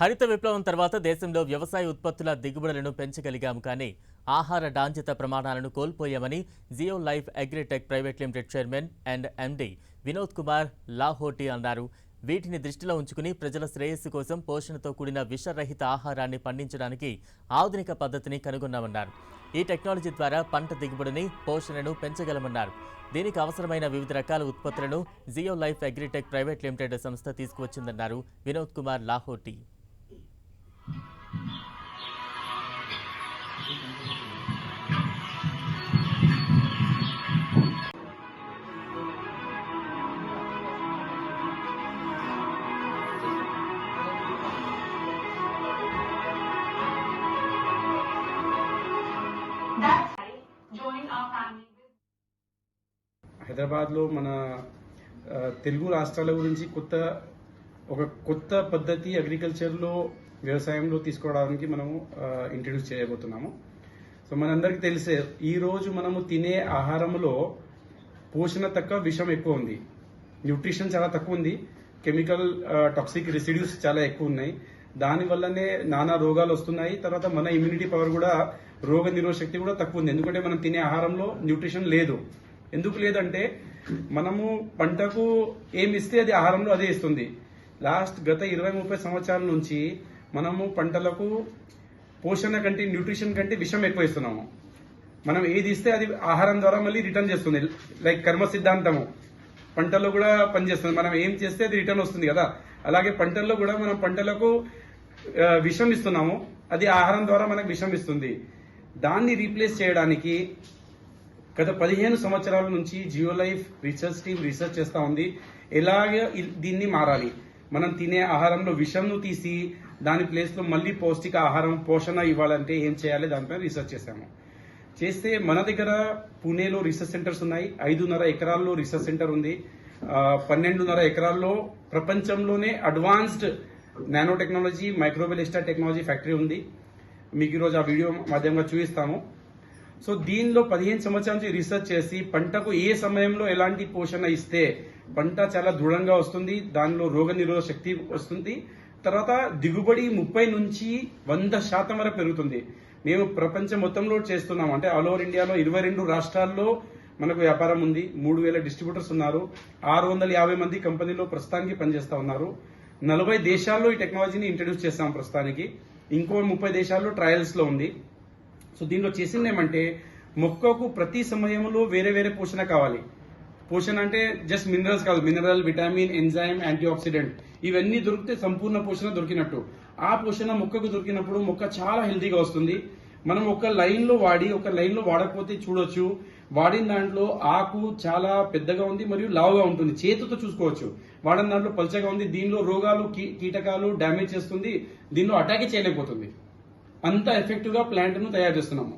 హరిత విప్లవం తర్వాత దేశంలో వ్యవసాయ ఉత్పత్తుల దిగుబడులను పెంచగలిగాము కానీ ఆహార డాంఛిత ప్రమాణాలను కోల్పోయామని Jio Life Agritech private limited chairman and MD Vinod Kumar Lahoti అన్నారు. వీటిని దృష్టిలో ఉంచుకుని ప్రజల శ్రేయస్సు కోసం పోషణతో కూడిన విషరహిత ఆహారాన్ని పండించడానికి ఆధునిక పద్ధతిని కనుగొన్నామన్నారు. ఈ టెక్నాలజీ ద్వారా పంట దిగుబడిని పోషణను పెంచగలమన్నారు. దీనికి అవసరమైన వివిధ రకాల ఉత్పత్తులను Jio Life Agritech private limited సంస్థ తీసుకువచ్చిందన్నారు వినోద్ కుమార్ లాహోటి. హైదరాబాద్లో మన తెలుగు రాష్ట్రాల గురించి కొత్త ఒక కొత్త పద్ధతి అగ్రికల్చర్లో వ్యవసాయంలో తీసుకోవడానికి మనము ఇంట్రడ్యూస్ చేయబోతున్నాము. సో మనందరికీ తెలిసే ఈ రోజు మనము తినే ఆహారంలో పోషణ తక్కువ విషం ఎక్కువ ఉంది. న్యూట్రిషన్ చాలా తక్కువ ఉంది. కెమికల్ టాక్సిక్ రెసిడ్యూస్ చాలా ఎక్కువ ఉన్నాయి. దానివల్లనే నానా రోగాలు వస్తున్నాయి. తర్వాత మన ఇమ్యూనిటీ పవర్ కూడా రోగ నిరోధ శక్తి కూడా తక్కువ ఉంది. ఎందుకంటే మనం తినే ఆహారంలో న్యూట్రిషన్ లేదు. ఎందుకు లేదంటే మనము పంటకు ఏమి ఇస్తే అది ఆహారంలో అదే ఇస్తుంది. లాస్ట్ గత ఇరవై ముప్పై సంవత్సరాల నుంచి మనము పంటలకు పోషణ కంటే న్యూట్రిషన్ కంటే విషం ఎక్కువ ఇస్తున్నాము. మనం ఏది ఇస్తే అది ఆహారం ద్వారా మళ్ళీ రిటర్న్ చేస్తుంది. లైక్ కర్మ సిద్ధాంతము. పంటల్లో కూడా పనిచేస్తుంది. మనం ఏం చేస్తే అది రిటర్న్ వస్తుంది కదా. అలాగే పంటల్లో కూడా మనం పంటలకు విషం ఇస్తున్నాము. అది ఆహారం ద్వారా మనకు విషం ఇస్తుంది. దాన్ని రీప్లేస్ చేయడానికి గత పదిహేను సంవత్సరాల నుంచి Jio Life research team research చేస్తూ ఉంది. ఎలాగ దీన్ని మారాలి? మనం తినే ఆహారంలో విషంను తీసి దాని ప్లేస్లో మళ్ళీ పౌష్టిక ఆహారం పోషణ ఇవ్వాలంటే ఏం చేయాలి? దానిపై రీసెర్చ్ చేశాము. చేస్తే మన దగ్గర పూణేలో రీసెర్చ్ సెంటర్స్ ఉన్నాయి. ఐదున్నర ఎకరాల్లో రీసెర్చ్ సెంటర్ ఉంది. పన్నెండున్నర ఎకరాల్లో ప్రపంచంలోనే అడ్వాన్స్డ్ నానో టెక్నాలజీ మైక్రోబెలిస్టా టెక్నాలజీ ఫ్యాక్టరీ ఉంది. మీకు ఈరోజు ఆ వీడియో మాధ్యమంగా చూపిస్తాము. సో దీనిలో పదిహేను సంవత్సరాల నుంచి రీసెర్చ్ చేసి పంటకు ఏ సమయంలో ఎలాంటి పోషణ ఇస్తే పంట చాలా దృఢంగా వస్తుంది దానిలో రోగ నిరోధక శక్తి వస్తుంది. తర్వాత దిగుబడి ముప్పై నుంచి వంద శాతం వరకు పెరుగుతుంది. మేము ప్రపంచం మొత్తంలో చేస్తున్నాం. అంటే ఆల్ ఓవర్ ఇండియాలో ఇరవై రెండు రాష్ట్రాల్లో మనకు వ్యాపారం ఉంది. మూడు వేల డిస్ట్రిబ్యూటర్స్ ఉన్నారు. ఆరు వందల యాభై మంది కంపెనీలో ప్రస్తుతానికి పనిచేస్తా ఉన్నారు. నలభై దేశాల్లో ఈ టెక్నాలజీని ఇంట్రడ్యూస్ చేస్తాం ప్రస్తుతానికి. ఇంకో ముప్పై దేశాల్లో ట్రయల్స్లో ఉంది. సో దీనిలో చేసింది ఏమంటే మొక్కకు ప్రతి సమయంలో వేరే వేరే పోషణ కావాలి. పోషణ అంటే జస్ట్ మినరల్స్ కాదు mineral vitamin enzyme antioxidant ఇవన్నీ దొరికితే సంపూర్ణ పోషణ దొరికినట్టు. ఆ పోషణ మొక్కకు దొరికినప్పుడు మొక్క చాలా హెల్తీగా వస్తుంది. మనం ఒక లైన్లో వాడి ఒక లైన్లో వాడకపోతే చూడొచ్చు. వాడిన దాంట్లో ఆకు చాలా పెద్దగా ఉంది మరియు లావుగా ఉంటుంది. చేతితో చూసుకోవచ్చు. వాడిన దాంట్లో పల్చగా ఉంది. దీనిలో రోగాలు కీ- కీటకాలు డ్యామేజ్ చేస్తుంది. దీనిలో అటాక్ చేయలేకపోతుంది. అంత ఎఫెక్టివ్గా ప్లాంట్ను తయారు చేస్తున్నాము.